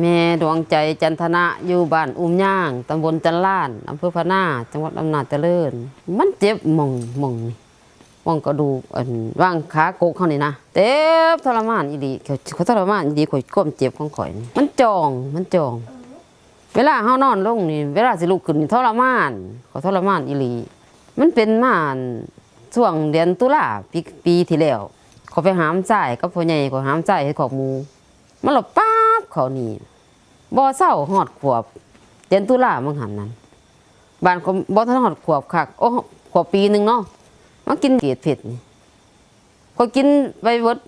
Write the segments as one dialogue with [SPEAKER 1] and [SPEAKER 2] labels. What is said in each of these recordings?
[SPEAKER 1] แม่ดวงใจจันทนะอยู่บ้านอุ้มย่างตำบลจันล้านอำเภอพะนาจังหวัดอำนาจเจริญ มันเจ็บมองมองนี่มองกระดูกอันว่างขากกเขานี่นะเจ็บทรมานอีหลีเขาทรมานอีหลีข่อยก้มเจ็บของข่อย มันจองมันจอง เวลาเฮานอนลงนี่เวลาสิลุกขึ้นนี่ทรมานเขาทรมานอีหลีมันเป็นมาอันช่วงเดือนตุลาปีปีที่แล้วเขาไปหามจ่ายกับพ่อใหญ่เขาหามจ่ายให้ขอบมูมันหลบป๊า เขานี่บ่เศร้าหอดขวบเดือนตุลามังหันนั้นบ้านเขาบ่ทันหอดขวบคักโอ้ขวบปีหนึ่งเนาะมากินเกล็ดเผ็ดนี่ก็กินไปเบิด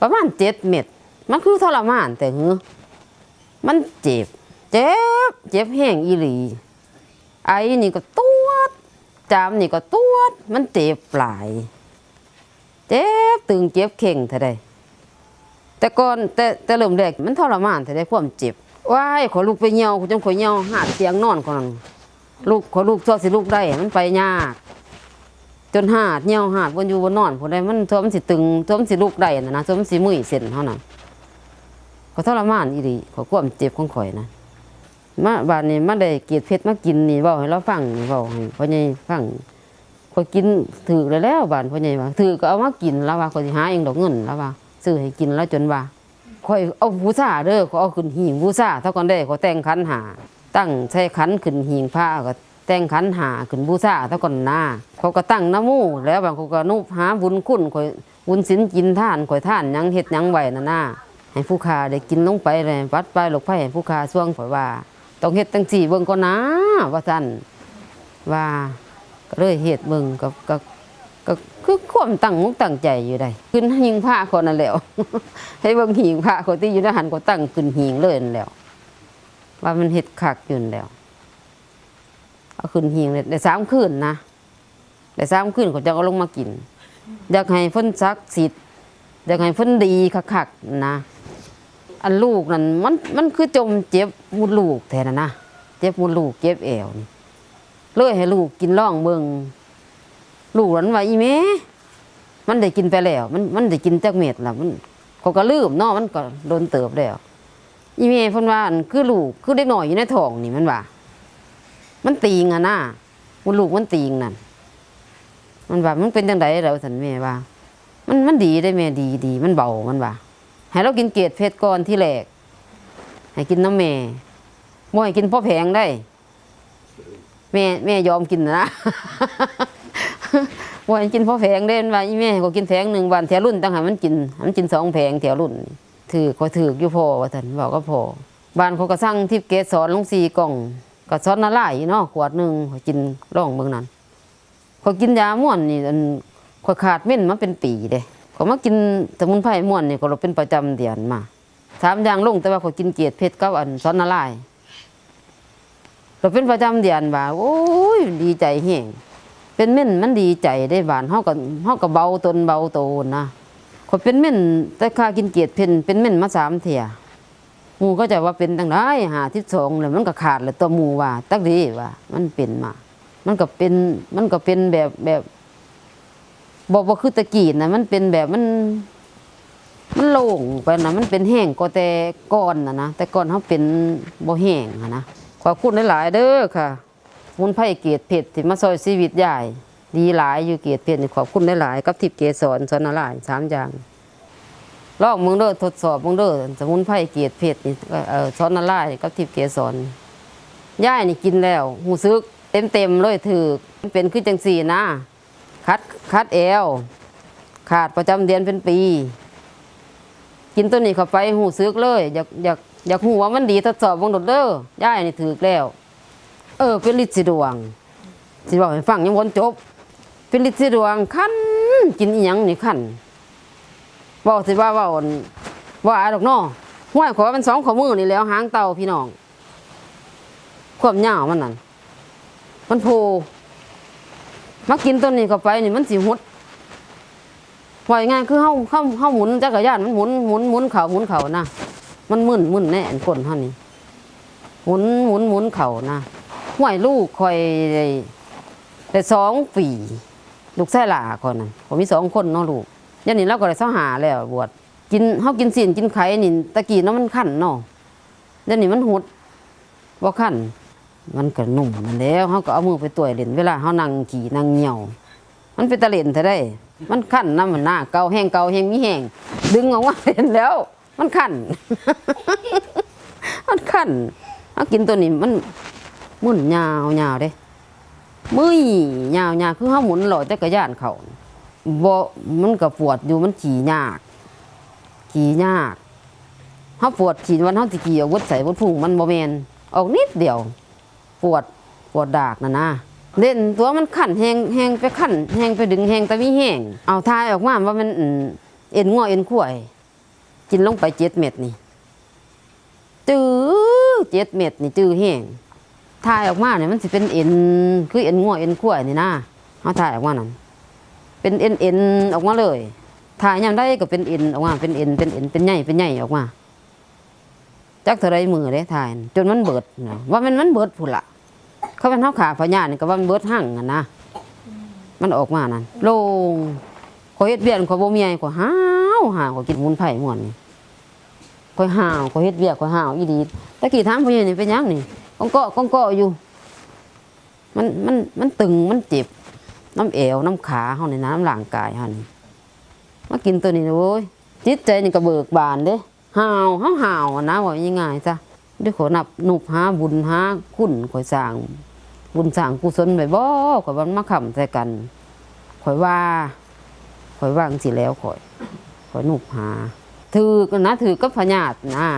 [SPEAKER 1] ประมาณเจ็ดเม็ดมันคือทรมานแต่หือมันเจ็บ เจ็บ เจ็บแห้งอีหลี ไอ้นี่ก็ตวด จามนี่ก็ตวด มันเจ็บปลาย เจ็บตึงเจ็บเข่งเท่าใด แต่ก่อนแต่แต่เริ่มแรกมันทรมานแต่ได้ความเจ็บว้ายขอลูกไปเหี่ยวจนขอเหี่ยวหาเตียงนอนคนนั้นลูกขอลูกตัวสิลูกได้มันไปยากจนหาดเหี่ยวหาดบนอยู่บนนอนผู้ใดมันทวมสิตึงทวมสิลูกได้นะนะทวมสิมือเส้นเท่านั้นก็ทรมานอีหลีขอความเจ็บของข่อยนะมาบานนี้มาได้เกียรติเพชรมากินนี่เว้าให้เราฟังนี่เว้าให้พ่อใหญ่ฟังข่อกินถือแล้วบานพ่อใหญ่ว่าถือก็เอามากินแล้วว่าข่อยสิหาเองดอกเงินแล้วว่า ซื้อให้กินแล้วจนว่าข่อยเอาบูชาเด้อขอยเอาขึ้นหิงบูชาเท่ากันได้ขอยแต่งขันหา ตั้งใช้ขันขึ้นหิงผ้าก็แต่งขันหาขึ้นบูชาเท่ากันหน้าเขาก็ตั้งน้ำมูแล้วบางเขาก็นุบหาบุญคุณข่อยบุญศีลกินท่านข่อยท่านยังเฮ็ดยังไหวน่ะนะให้ผู้ค้าได้กินลงไปเลยวัดไปหลกไผ่ให้ผู้ค้าช่วงข่อยว่าต้องเฮ็ดตั้งสี่เบิ่งก่อนนะว่าซั่นว่าก็เลยเฮ็ดเบิ่งก็ก็ ก็คือความตั้งมุกตั้งใจอยู่ได้ขึ้นหิงผ้าคนนั่นแล้วให้เบิ่งหิงผ้าคนที่อยู่ในหันก็ตั้งขึ้นหิงเลยนั่นแล้ว ว่ามันเห็ดคักอยู่นแล้วเอาขึ้นหิงเลยได้สามคืนนะได้สามคืนเขาจะเอาลงมากิน อยากให้เพิ่นซักสิทธิ์อยากให้เพิ่นดีคักๆนะอันลูกนั่นมันมันคือจมเจ็บมุดลูกแทนนะเจ็บมุดลูกเจ็บแอวนี่เลยให้ลูกกินร่องเบิ่ง ลูกหลานว่าอีแม่มันได้กินไปแล้ว มันมันได้กินจากเม็ดแล้วมันเขาก็ลืมเนาะมันก็โดนเติบแล้วอีแม่เพิ่นว่าคือลูกคือเด็กน้อยอยู่ในท้องนี่มันว่า มันตีงอะนะมันลูกมันตีงนั่นมันว่ามันเป็นจังไดแล้วสันแม่ว่า มันมันดีได้แม่ดีดี มันเบามันว่าให้เรากินเกล็ดเพชรก่อนที่แรกให้กินน้ำแม่บ่ให้กินพ่อแพงได้ แม่แม่ยอมกินนะ ว่ากินพอแพงเด่นว่าอีแม่ก็กินแพงหนึ่งวันแถวรุ่นตั้งหามันกินมันกินสองแพงแถวรุ่นถือก็ถืออยู่พอว่าท่านบอกก็พอบ้านเขาก็สั่งทิพย์เกสรลงสี่กล่องก็ซอนละลายเนาะขวดหนึ่งข้อยกินร่องเมืองนั้นเขากินยาม่วนนี่อันข้อยขาดเม่นมาเป็นปีเด้เขามากินสมุนไพรม่วนนี่ก็เราเป็นประจำเดือนมาสามอย่างลงแต่ว่าเขากินเกียรติเพชรกับอันซอนละลายเราเป็นประจำเดือนบ่าโอ้ยดีใจแห้ง เป็นเม่นมันดีใจได้บานเฮาก็เฮาก็เบาตนเบาโตนนะคนเป็นเม่นแต่ข้ากินเกียรติเพ่นเป็นเม่นมาสามเที่ยหมูก็จะว่าเป็นตั้งได้หาที่สองแล้วมันก็ขาดแล้วตัวมูว่าตักดีว่า มันเป็นมา มันก็เป็นมันก็เป็นแบบแบบบอกว่าคือตะกี้นะมันเป็นแบบมัน มันโล่งไปนะมันเป็นแห้งก็แต่ก่อนนะนะแต่ก่อนเขาเป็นบ่แห้งอะนะขอบคุณหลายๆเด้อค่ะ มุนไพรเกียรติเพชรที่มาซอยชีวิตยายดีหลายอยู่เกียรติเพชรขอบคุณหลายๆกับทิพย์เกสรสอนอะไรสามอย่างลองมึงเด้อทดสอบมึงเด้อสมุนไพรเกียรติเพชรนี่เออสอนอะไรกับทิพย์เกสรย่ายนี่กินแล้วหูซึกเต็มเต็มเลยถือเป็นขึ้นจังสี่นะคัดคัดแอวขาดประจำเดือนเป็นปี กินตัวนี้เข้าไปหูซึกเลย อยากอยากอยากหูว่ามันดีทดสอบมึงดดเด้อย่ายนี่ถือแล้ว เออเป็นฤทธิ์สีดวงสิบอกให้ฟังยังวนจบเป็นฤทธิ์สีดวงขั้นกินอีหยังนี่ขั้นบอกสิว่าว่าว่าอะไรดอกเนาะห้วยขอมันสองขอมือนี่แล้วหางเต่าพี่น้องความยาวมันนั่นมันโผล่มากินตัวนี้เข้าไปนี่มันสิหุดว่ายังไงคือเฮาเฮาเฮาหมุนจักรยานมันหมุนหมุนหมุนเข่าหมุนเข่านะมันมึนมึนแน่นก้นเฮานี่หมุนหมุนหมุนเข่านะ ห่วยลูกคอยได้ได้สองปีลูกแท้หล่าคนนั้นผมมีสองคนเนาะลูกยันนี้เราก็ได้สหาแล้วบวชกินเฮากินสินกินไข่นี่ตะกี้เนาะมันคั่นเนาะยวนี้มันหดบ่คั่นมันก็นุ่มนั่นแล้วเฮาก็เอามือไปต่วยเล่นเวลาเฮานั่งขี่นั่งเหนียว มันเป็นตะเล่นเท่าได้ มันคั่นน้ำมันหน้าเกาแห้งเกาแห้งมีแห้งดึงออกมาเล่นแล้ว มันคั่นมันคั่นเฮากินตัวนี้มัน หมุนยาวยาวเด้มือยยาวยาวคือเฮาหมุนหล่อจักระยานเขาบ่มันก็ปวดอยู่มันขี่ยากขี่ยากเขาปวดขี่วันเขาสิขี่เอาวุดใส่วุดพุ่งมันบ่แมนออกนิดเดียว ปวดปวดดากนะนะเล่นตัวมันขันแหงแหงไปขันแหงไปดึงแหงแต่มีแหงเอาทายออกมาว่ามันเอ็นงัวเอ็นขวายกินลงไปเจ็ดเม็ดนี่จื้อเจ็ดเม็ดนี่จื้อแหง ทายออกมาเนี่ยมันสิเป็นเอ็นคือเอ็นงัวเอ็นขวายนี่นะเขาทายออกมานั่นเป็นเอ็นเอ็นออกมาเลยถ่ายยามได้ก็เป็นเอ็นออกมาเป็นเอ็นเป็นเอ็นเป็นใหญ่เป็นใหญ่ออกมาจักเท่าไรมือเด้ถ่าย จนมันเบิดนะว่ามันมันเบิดพุ่นละเขาเป็นเท้าขาพญานี่ก็ว่ามันเบิดหั่งอะนะมันออกมานั่นโลงขอยเฮ็ดเบียนขอยบ่มีไงขอยห้าวหาวขอยกินมุนไผ่ม่วนขอยห้าวขอยเฮ็ดเบียกขอยห้าวอีดีตะกี้ถามพ่อใหญ่นี่เป็นยังนี่ องเกาะก้องเกาะอยู่ มันมันมันตึงมันเจ็บ น้ำเอวน้ำขาเฮาในน้ำร่างกายเฮานี่มากินตัวนี้นะโว้ยจิตใจนี่ก็เบิกบานเด้ห่าวห่าวห่าวนะว่ายังไงจ้ะด้วยขอนับหนุบหาบุญหาคุณข่อยสร้าง บุญสร้างกุศลไปบ่ข่อยวันมาขำใส่กันข่อยว่าข่อยว่างสิแล้วข่อยข่อยหนุบหาถือกันนะถือกับพญาตนะ